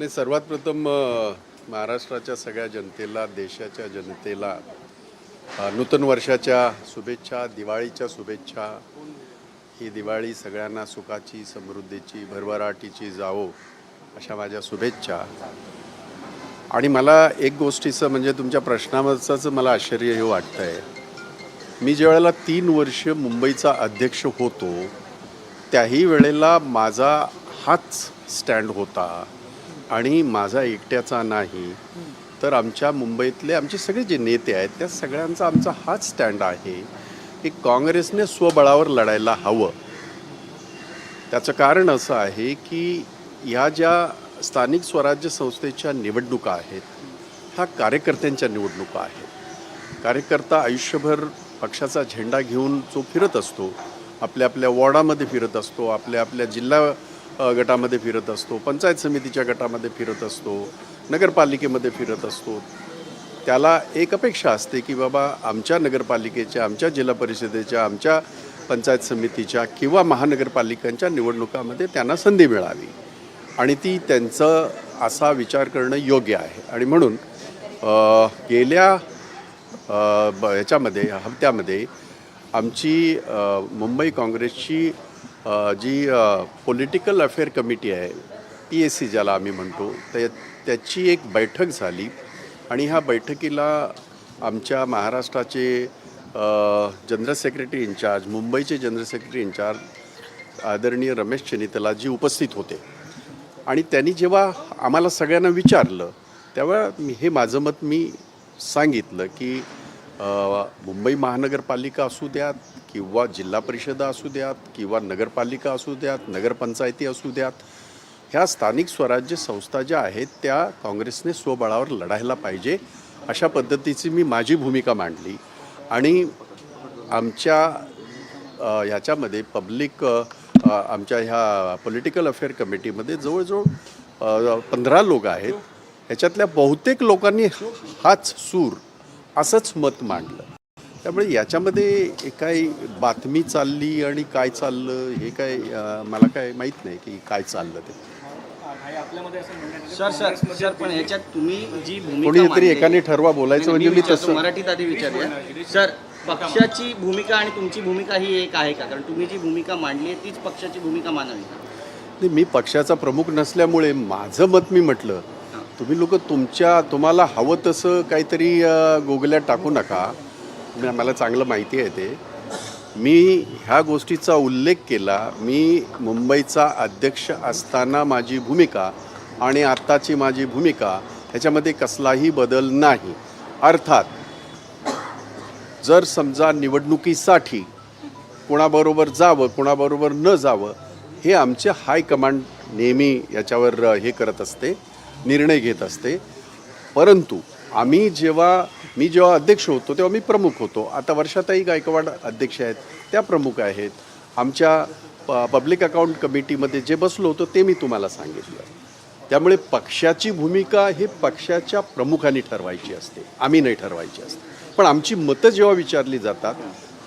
नाही सर्वात प्रथम महाराष्ट्राच्या सगळ्या जनतेला देशाच्या जनतेला नूतन वर्षाच्या शुभेच्छा दिवाळीच्या शुभेच्छा. ही दिवाळी सगळ्यांना सुखाची समृद्धीची भरभराटीची जावो अशा माझ्या शुभेच्छा. आणि मला एक गोष्टीचं म्हणजे तुमच्या प्रश्नावरचाच मला आश्चर्य हे वाटतं आहे मी ज्यावेळेला तीन वर्ष मुंबईचा अध्यक्ष होतो त्याही वेळेला माझा हाच स्टँड होता. आणि माझा एकट्याचा नाही तर आमच्या मुंबईतले आमचे सगळे जे नेते आहेत त्या सगळ्यांचा आमचा हाच स्टँड आहे की काँग्रेसने स्वबळावर लढायला हवं. त्याचं कारण असं आहे की ह्या ज्या स्थानिक स्वराज्य संस्थेच्या निवडणुका आहेत ह्या कार्यकर्त्यांच्या निवडणुका आहेत. कार्यकर्ता आयुष्यभर पक्षाचा झेंडा घेऊन जो फिरत असतो आपल्या आपल्या वॉर्डामध्ये फिरत असतो आपल्या आपल्या जिल्हा गटामध्ये फिरत असतो पंचायत समितीच्या गटामध्ये फिरत असतो नगरपालिकेमध्ये फिरत असतो. त्याला एक अपेक्षा असते की बाबा आमच्या नगरपालिकेच्या आमच्या जिल्हा परिषदेच्या आमच्या पंचायत समितीच्या किंवा महानगरपालिकांच्या निवडणुकामध्ये त्यांना संधी मिळावी. आणि ती त्यांचं असा विचार करणं योग्य आहे. आणि म्हणून गेल्या ब- ह्याच्यामध्ये हप्त्यामध्ये आमची मुंबई काँग्रेसची जी पॉलिटिकल अफेअर कमिटी आहे पी एस सी ज्याला आम्ही म्हणतो त्या त्याची एक बैठक झाली आणि ह्या बैठकीला आमच्या महाराष्ट्राचे जनरल सेक्रेटरी इन्चार्ज मुंबईचे जनरल सेक्रेटरी इन्चार्ज आदरणीय रमेश चेनितलाजी उपस्थित होते. आणि त्यांनी जेव्हा आम्हाला सगळ्यांना विचारलं तेव्हा मी हे माझं मत मी सांगितलं की मुंबई महानगरपालिका असू द्यात किंवा जिल्हा परिषदा असू द्यात किंवा नगरपालिका असू द्यात नगरपंचायती असू द्यात ह्या स्थानिक स्वराज्य संस्था ज्या आहेत त्या काँग्रेसने स्वबळावर लढायला पाहिजे अशा पद्धतीची मी माझी भूमिका मांडली. आणि आमच्या ह्याच्यामध्ये पब्लिक आमच्या ह्या पॉलिटिकल अफेअर कमिटीमध्ये जवळजवळ पंधरा लोक आहेत. ह्याच्यातल्या बहुतेक लोकांनी हाच सूर असंच मत मांडलं. त्यामुळे याच्यामध्ये काही बातमी चालली आणि काय चाललं हे काय मला काय माहीत नाही की काय चाललं ते. सर सर सर पण ह्याच्यात तुम्ही जी भूमिका कोणीतरी एकाने ठरवा बोलायचं म्हणजे मी तसं मराठीत आधी विचारूया. सर पक्षाची भूमिका आणि तुमची भूमिका ही एक आहे का? कारण तुम्ही जी भूमिका मांडली आहे तीच पक्षाची भूमिका मानावी मी पक्षाचा प्रमुख नसल्यामुळे माझं मत मी म्हटलं तुम्ही लोक तुमच्या तुम्हाला हवं तसं काहीतरी गोगल्यात टाकू नका. मला चांगलं माहिती आहे ते. मी ह्या गोष्टीचा उल्लेख केला. मी मुंबईचा अध्यक्ष असताना माझी भूमिका आणि आत्ताची माझी भूमिका ह्याच्यामध्ये कसलाही बदल नाही. अर्थात जर समजा निवडणुकीसाठी कोणाबरोबर जावं कोणाबरोबर न जावं हे आमचे हायकमांड नेहमी याच्यावर हे करत असते. निर्णय घेत असते. परंतु आम्ही जेव्हा मी जेव्हा अध्यक्ष होतो तेव्हा मी प्रमुख होतो. आता वर्षाताई गायकवाड अध्यक्ष आहेत त्या प्रमुख आहेत. आमच्या प पब्लिक अकाउंट कमिटीमध्ये जे बसलो होतो ते मी तुम्हाला सांगितलं. त्यामुळे पक्षाची भूमिका ही पक्षाच्या प्रमुखांनी ठरवायची असते आम्ही नाही ठरवायची असते. पण आमची मतं जेव्हा विचारली जातात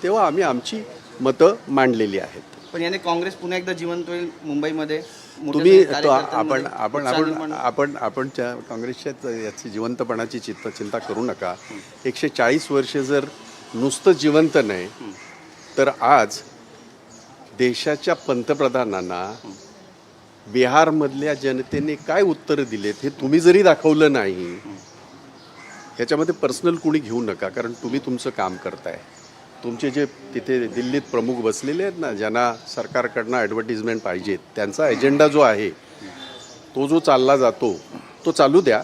तेव्हा आम्ही आमची मतं मांडलेली आहेत. पण याने काँग्रेस पुन्हा एकदा जिवंत होईल मुंबईमध्ये. तुम्ही आपण आपण आपण आपण आपण काँग्रेसच्या याची जिवंतपणाची चिंता चिंता करू नका. एकशे चाळीस वर्षे जर नुसतं जिवंत नाही तर आज देशाच्या पंतप्रधानांना बिहारमधल्या जनतेने काय उत्तरं दिलेत हे तुम्ही जरी दाखवलं नाही ह्याच्यामध्ये पर्सनल कुणी घेऊ नका कारण तुम्ही तुमचं काम करताय. तुमचे जे तिथे दिल्लीत प्रमुख बसलेले आहेत ना ज्यांना सरकारकडनं ॲडव्हर्टिजमेंट पाहिजेत त्यांचा एजेंडा जो आहे तो जो चालला जातो तो चालू द्या.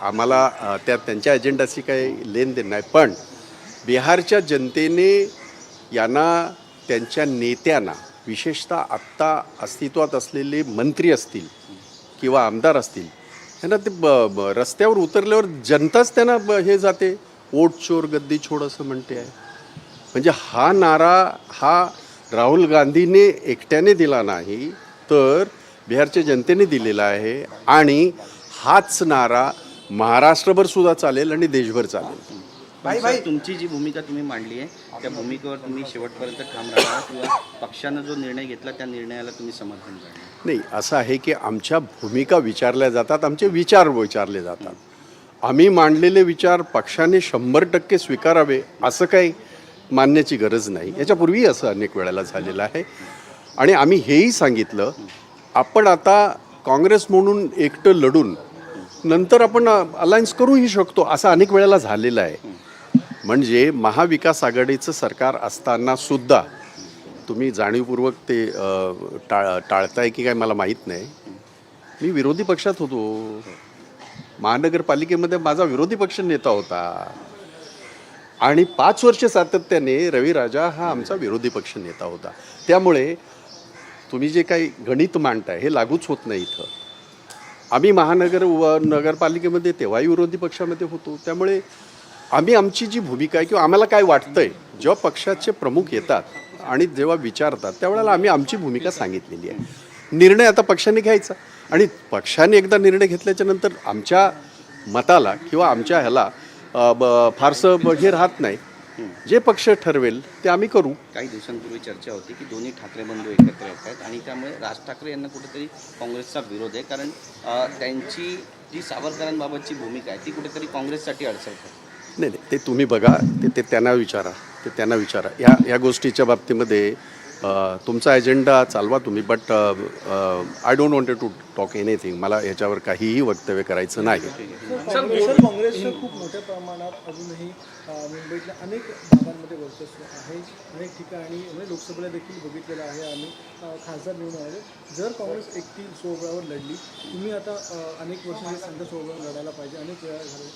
आम्हाला त्या त्यांच्या एजेंडाशी काही लेन देण नाही. पण बिहारच्या जनतेने यांना त्यांच्या नेत्यांना विशेषतः आत्ता अस्तित्वात असलेले मंत्री असतील किंवा आमदार असतील त्यांना ते ब ब- रस्त्यावर उतरल्यावर जनताच त्यांना ब- हे जाते. ओट चोर गद्दी छोड असं म्हणते. आहे म्हणजे हा नारा हा राहुल गांधीने एकट्याने दिला नाही तर बिहारच्या जनतेने दिलेला आहे आणि हाच नारा महाराष्ट्रभर सुद्धा चालेल आणि देशभर चालेल. पण सर, तुमची जी भूमिका तुम्ही मांडली आहे त्या भूमिकेवर तुम्ही शेवटपर्यंत ठाम राहा किंवा पक्षानं जो निर्णय घेतला त्या निर्णयाला तुम्ही समर्थन करा नाही असं आहे की आमच्या भूमिका विचारल्या जातात आमचे विचार विचारले जातात. आम्ही मांडलेले विचार पक्षाने शंभर टक्के स्वीकारावे असं काही मानण्याची गरज नाही. याच्यापूर्वी असं अनेक वेळेला झालेलं आहे. आणि आम्ही हेही सांगितलं आपण आता काँग्रेस म्हणून एकटं लढून नंतर आपण अलायन्स करूही शकतो असं अनेक वेळेला झालेलं आहे. म्हणजे महाविकास आघाडीचं सरकार असताना सुद्धा तुम्ही जाणीवपूर्वक ते टाळ टाळताय की काय मला माहीत नाही. मी विरोधी पक्षात होतो. महानगरपालिकेमध्ये माझा विरोधी पक्ष नेता होता. आणि पाच वर्ष सातत्याने रविराजा हा आमचा विरोधी पक्ष नेता होता. त्यामुळे तुम्ही जे काही गणित मांडताय हे लागूच होत नाही इथं. आम्ही महानगर व नगरपालिकेमध्ये तेव्हाही विरोधी पक्षामध्ये होतो. त्यामुळे आम्ही आमची जी भूमिका आहे किंवा आम्हाला काय वाटतंय जेव्हा पक्षाचे प्रमुख येतात आणि जेव्हा विचारतात त्यावेळेला आम्ही आमची भूमिका सांगितलेली आहे. निर्णय आता पक्षाने घ्यायचा. आणि पक्षाने एकदा निर्णय घेतल्याच्या नंतर आमच्या मताला किंवा आमच्या ह्याला ब- फारसं ब- हे राहत नाही. जे पक्ष ठरवेल ते आम्ही करू. काही दिवसांपूर्वी चर्चा होती की दोन्ही ठाकरे बंधू एकत्र येत आहेत आणि त्यामुळे राज ठाकरे यांना कुठेतरी काँग्रेसचा विरोध आहे. कारण अ, त्यांची जी सावरकरांबाबतची भूमिका आहे ती कुठेतरी काँग्रेससाठी अडचण आहे नाही नाही ते तुम्ही बघा ते ते त्यांना विचारा ते त्यांना विचारा. ह्या ह्या गोष्टीच्या बाबतीमध्ये तुमचा एजेंडा चालवा तुम्ही but I don't wanted to talk anything मला याच्यावर काहीही वक्तव्य करायचं नाही. काँग्रेसचं खूप मोठ्या प्रमाणात अजूनही मुंबईतल्या अनेक भागांमध्ये वर्चस्व आहे. अनेक ठिकाणी म्हणजे लोकसभेला देखील बघितलेलं आहे आम्ही खासदार निवडून आले जर काँग्रेस एकटी सोहळ्यावर लढली तुम्ही आता अनेक वर्ष संघ सोहळ्यावर लढायला पाहिजे. अनेक वेळा झाले.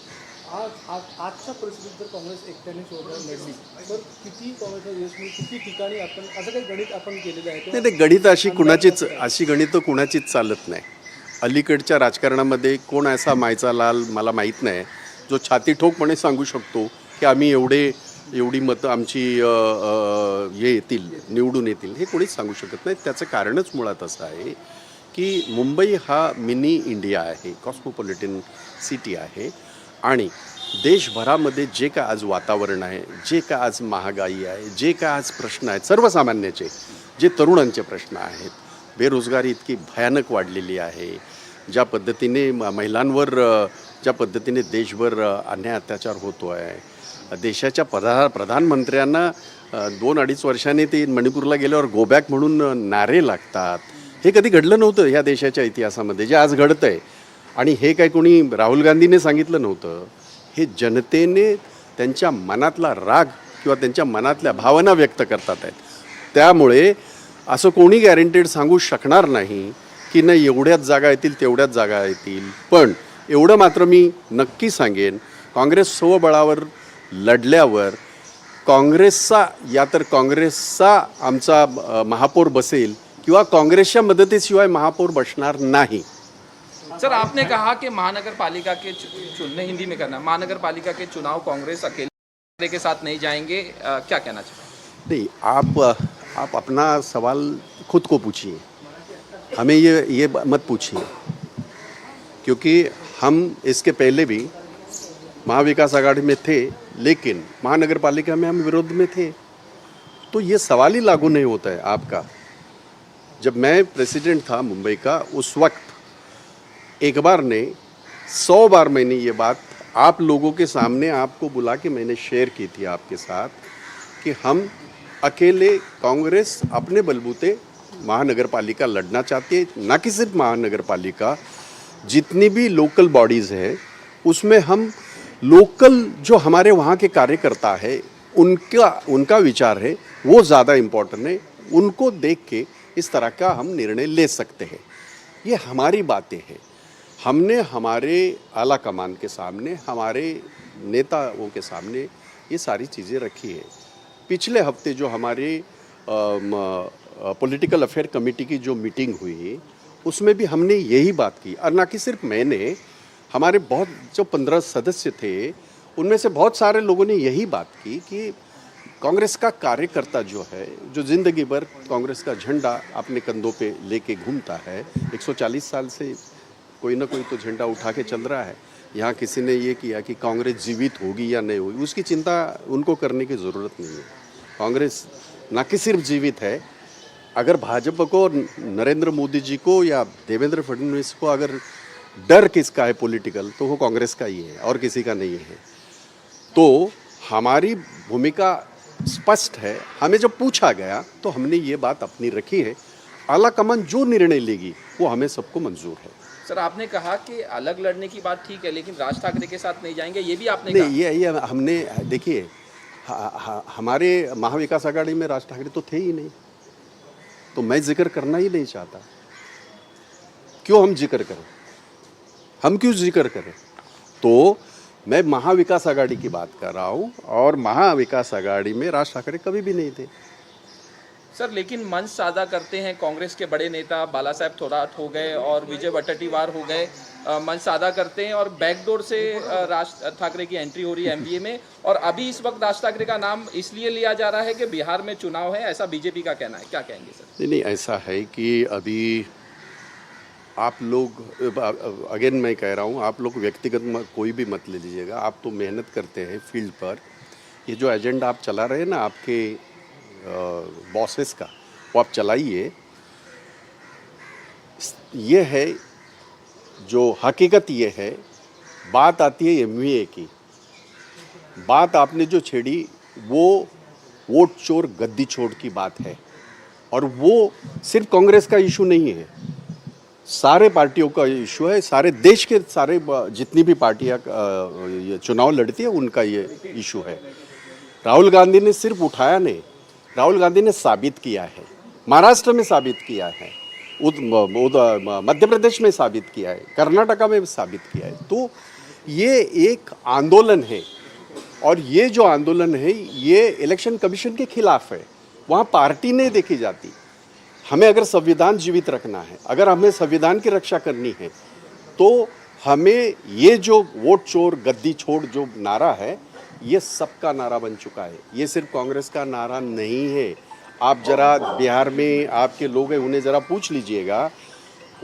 आज आज आजच्या परिस्थितीत जर काँग्रेस एकट्याने शोधायला लढली तर किती काँग्रेसला यश मिळेल? किती ठिकाणी आपण असं काही गणित आपण केलेलं आहे? नाही ते गणित अशी कुणाचीच अशी गणितं कुणाचीच चालत नाही. अलीकडच्या राजकारणामध्ये कोण असा मायचा लाल मला माहीत नाही. जो छाती ठोकपणे सांगू शकतो की आम्ही एवढे एवढी मतं आमची हे येतील निवडून येतील हे कोणीच सांगू शकत नाही. त्याचं कारणच मुळात असं आहे की मुंबई हा मिनी इंडिया आहे कॉस्मोपॉलिटन सिटी आहे. आणि देशभरामध्ये जे का आज वातावरण आहे जे का आज महागाई आहे जे का आज प्रश्न आहेत सर्वसामान्याचे जे तरुणांचे प्रश्न आहेत बेरोजगारी इतकी भयानक वाढलेली आहे. ज्या पद्धतीने म- महिलांवर ज्या पद्धतीने देशभर अन्याय अत्याचार होतो आहे देशाच्या प्रधा प्रधानमंत्र्यांना दोन अडीच वर्षांनी ते मणिपूरला गेल्यावर गोबॅक म्हणून नारे लागतात. हे कधी घडलं नव्हतं ह्या देशाच्या इतिहासामध्ये जे आज घडतं आहे आणि हे काय कोणी राहुल गांधीने सांगितलं नव्हतं. हे जनतेने त्यांच्या मनातला राग किंवा त्यांच्या मनातल्या भावना व्यक्त करतात आहेत. त्यामुळे असं कोणी गॅरंटेड सांगू शकणार नाही की नाही एवढ्याच जागा येतील तेवढ्याच जागा येतील. पण एवढं मात्र मी नक्की सांगेन काँग्रेस स्वबळावर लढल्यावर काँग्रेसचा या तर काँग्रेसचा आमचा महापौर बसेल किंवा काँग्रेसच्या मदतीशिवाय महापौर बसणार नाही. सर, आपने कहा कि महानगर पालिका के चु- चुन हिंदी में करना। महानगर पालिका के चुनाव कांग्रेस अकेले के साथ नहीं जाएँगे क्या कहना चाहिए नहीं, आप आप अपना सवाल खुद को पूछिए। हमें ये ये मत पूछिए। क्योंकि हम इसके पहले भी महाविकास आघाड़ी में थे, लेकिन महानगर पालिका में हम विरोध में थे। तो ये सवाल ही लागू नहीं होता है आपका। जब मैं प्रेसिडेंट था मुंबई का, उस वक्त एक बार ने सौ बार मैंने ये बात आप लोगों के सामने आपको बुला के मैंने शेयर की थी आपके साथ कि हम अकेले कांग्रेस अपने बलबूते महानगर पालिका लड़ना चाहती है, ना कि सिर्फ़ महानगर पालिका जितनी भी लोकल बॉडीज़ हैं, उसमें हम लोकल जो हमारे वहाँ के कार्यकर्ता है, उनका उनका विचार है, वो ज़्यादा इम्पोर्टेंट है, उनको देख के इस तरह का हम निर्णय ले सकते हैं। ये हमारी बातें हैं। हमने हमारे आला कमान के सामने, हमारे नेताओं के सामने ये सारी चीज़ें रखी है। पिछले हफ़्ते जो हमारे पॉलिटिकल अफेयर कमेटी की जो मीटिंग हुई, उसमें भी हमने यही बात की। और ना कि सिर्फ़ मैंने, हमारे बहुत जो पंद्रह सदस्य थे, उनमें से बहुत सारे लोगों ने यही बात की कि कांग्रेस का कार्यकर्ता जो है, जो ज़िंदगी भर कांग्रेस का झंडा अपने कंधों पे लेके घूमता है 140 साल से कोई ना कोई तो झंडा उठा के चल रहा है। यहाँ किसी ने ये किया कि कांग्रेस जीवित होगी या नहीं होगी, उसकी चिंता उनको करने की ज़रूरत नहीं है। कांग्रेस ना कि सिर्फ़ जीवित है, अगर भाजपा को नरेंद्र मोदी जी को या देवेंद्र फडणवीस को अगर डर किसका है पॉलिटिकल तो वो कांग्रेस का ही है और किसी का नहीं है। तो हमारी भूमिका स्पष्ट है, हमें जब पूछा गया तो हमने ये बात अपनी रखी है आला कमान जो निर्णय लेगी वो हमें सबको मंजूर है। सर आपने कहा कि अलग लड़ने की बात ठीक है लेकिन राज ठाकरे के साथ नहीं जाएँगे ये भी आपने नहीं कहा? ये ये हमने देखिए हमारे महाविकास आघाड़ी में राज ठाकरे तो थे ही नहीं। तो मैं ज़िक्र करना ही नहीं चाहता। क्यों हम ज़िक्र करें? हम क्यों ज़िक्र करें? तो मैं महाविकास आघाड़ी की बात कर रहा हूँ और महाविकास आघाड़ी में राज ठाकरे कभी भी नहीं थे। सर, लेकिन मंच साझा करते हैं कांग्रेस के बड़े नेता, बाला साहेब थोराट हो गए और विजय वट्टीवार हो गए। मंच साझा करते हैं और बैकडोर से राज ठाकरे की एंट्री हो रही है एमबीए में। और अभी इस वक्त राज ठाकरे का नाम इसलिए लिया जा रहा है कि बिहार में चुनाव है, ऐसा बीजेपी का कहना है। क्या कहेंगे सर? नहीं नहीं, ऐसा है कि अभी आप लोग अगेन मैं कह रहा हूँ, आप लोग व्यक्तिगत कोई भी मत ले लीजिएगा। आप तो मेहनत करते हैं फ़ील्ड पर। ये जो एजेंडा आप चला रहे हैं ना, आपके बॉसेस का। वो आप चलाइए। ये है जो हकीकत ये है, बात आती है एमवीए की। बात आपने जो छेड़ी, वो वोट चोर गद्दी छोड़ की बात है। और वो सिर्फ़ कांग्रेस का इशू नहीं है। सारे पार्टियों का इशू है। सारे देश के सारे जितनी भी पार्टियाँ चुनाव लड़ती है, उनका ये इशू है। राहुल गांधी ने सिर्फ़ उठाया नहीं राहुल गांधी ने साबित किया है, महाराष्ट्र में साबित किया है मध्य प्रदेश में साबित किया है, कर्नाटका में साबित किया है। तो ये एक आंदोलन है और ये जो आंदोलन है, ये इलेक्शन कमीशन के खिलाफ है। वहाँ पार्टी नहीं देखी जाती। हमें अगर संविधान जीवित रखना है, अगर हमें संविधान की रक्षा करनी है तो हमें ये जो वोट चोर, गद्दी छोड़ जो नारा है ये सबका नारा बन चुका है। ये सिर्फ़ कांग्रेस का नारा नहीं है। आप जरा बिहार में आपके लोग हैं, उन्हें ज़रा पूछ लीजिएगा।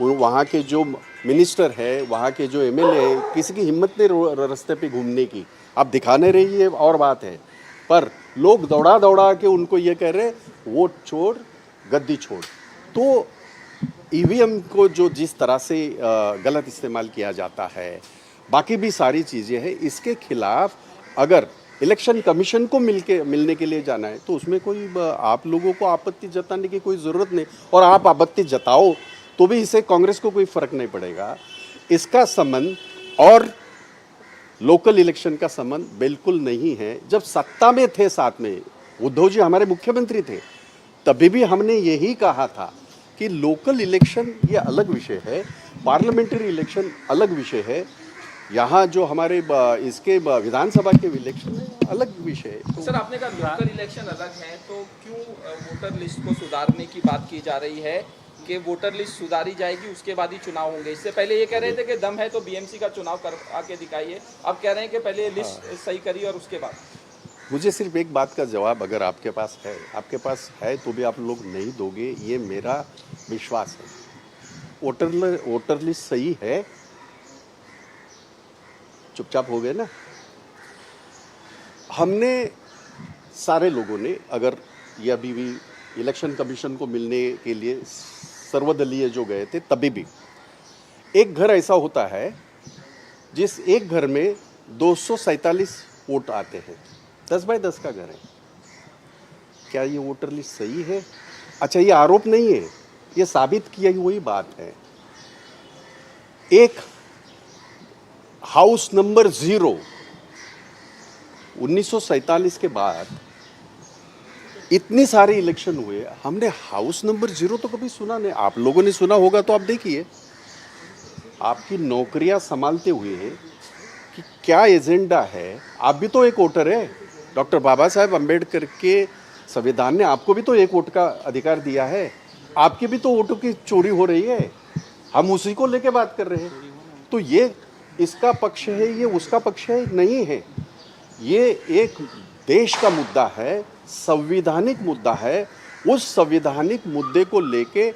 वहाँ के जो मिनिस्टर है, वहाँ के जो एमएलए है, किसी की हिम्मत नहीं रास्ते पे घूमने की। आप दिखाने रही है और बात है। पर लोग दौड़ा दौड़ा के उनको ये कह रहे वोट छोड़, गद्दी छोड़। तो ईवीएम को जो जिस तरह से गलत इस्तेमाल किया जाता है, बाकी भी सारी चीज़ें हैं, इसके खिलाफ अगर इलेक्शन कमीशन को मिलके, मिलने के लिए जाना है तो उसमें कोई आप लोगों को आपत्ति जताने की कोई ज़रूरत नहीं। और आप आपत्ति जताओ तो भी इसे कांग्रेस को कोई फ़र्क नहीं पड़ेगा। इसका संबंध और लोकल इलेक्शन का संबंध बिल्कुल नहीं है। जब सत्ता में थे साथ में, उद्धव जी हमारे मुख्यमंत्री थे, तभी भी हमने यही कहा था कि लोकल इलेक्शन ये अलग विषय है, पार्लियामेंट्री इलेक्शन अलग विषय है। यहाँ जो हमारे इसके विधानसभा के इलेक्शन है अलग विषय है। तो सर आपने कहा लोकल इलेक्शन अलग है तो क्यों वोटर लिस्ट को सुधारने की बात की जा रही है कि वोटर लिस्ट सुधारी जाएगी उसके बाद ही चुनाव होंगे? इससे पहले ये कह रहे थे कि दम है तो बीएमसी का चुनाव कर आके दिखाइए। अब कह रहे हैं कि पहले लिस्ट सही करिए और उसके बाद। मुझे सिर्फ़ एक बात का जवाब अगर आपके पास है आपके पास है तो भी आप लोग नहीं दोगे ये मेरा विश्वास है। वोटर वोटर लिस्ट सही है चुपचाप हो गए ना। हमने सारे लोगों ने, अगर ये अभी भी इलेक्शन कमीशन को मिलने के लिए सर्वदलीय जो गए थे, तभी भी एक घर ऐसा होता है, जिस एक घर में दो वोट आते हैं। दस बाय दस का घर है। क्या ये वोटर लिस्ट सही है? अच्छा ये आरोप नहीं है। ये साबित किया ही वही बात है। एक हाउस नंबर ज़ीरो 1947 के बाद इतनी सारे इलेक्शन हुए, हमने हाउस नंबर ज़ीरो तो कभी सुना नहीं। आप लोगों ने सुना होगा तो आप देखिए। आपकी नौकरियाँ संभालते हुए कि क्या एजेंडा है। आप भी तो एक वोटर है। डॉक्टर बाबा साहेब अंबेडकर के संविधान ने आपको भी तो एक वोट का अधिकार दिया है। आपकी भी तो वोटों की चोरी हो रही है। हम उसी को लेके बात कर रहे हैं। तो ये इसका पक्ष है, ये उसका पक्ष है, नहीं है। ये एक देश का मुद्दा है, संविधानिक मुद्दा है। उस संविधानिक मुद्दे को लेके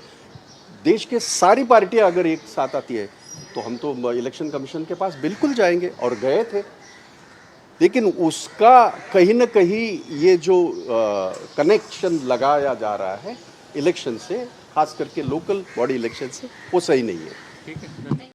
देश के सारी पार्टियाँ अगर एक साथ आती है तो हम तो इलेक्शन कमीशन के पास बिल्कुल जाएँगे, और गए थे। लेकिन उसका कहीं ना कहीं ये जो कनेक्शन लगाया जा रहा है, इलेक्शन से खास करके लोकल बॉडी इलेक्शन से, वो सही नहीं है। ठीक है